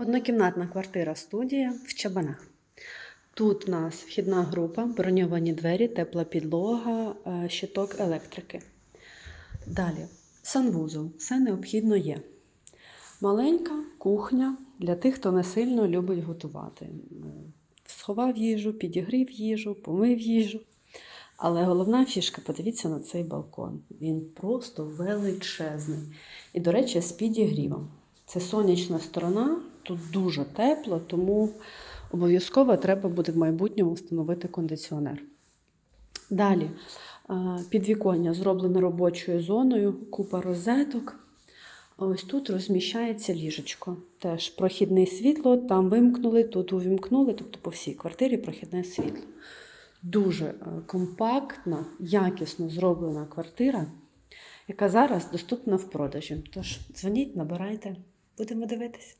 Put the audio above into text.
Однокімнатна квартира студія в Чабанах. Тут у нас вхідна група, броньовані двері, тепла підлога, е, щиток електрики. Далі санвузол. Все необхідно є. Маленька кухня для тих, хто не сильно любить готувати. Е, Сховав їжу, підігрів їжу, помив їжу. Але головна фішка, подивіться на цей балкон. Він просто величезний. І, до речі, з підігрівом. Це сонячна сторона, тут дуже тепло, тому обов'язково треба буде в майбутньому встановити кондиціонер. Далі підвіконня зроблене робочою зоною, купа розеток. Ось тут розміщається ліжечко. Теж прохідне світло, там вимкнули, тут увімкнули, тобто по всій квартирі прохідне світло. Дуже е, компактна, якісно зроблена квартира, яка зараз доступна в продажі. Тож дзвоніть, набирайте, будемо дивитися.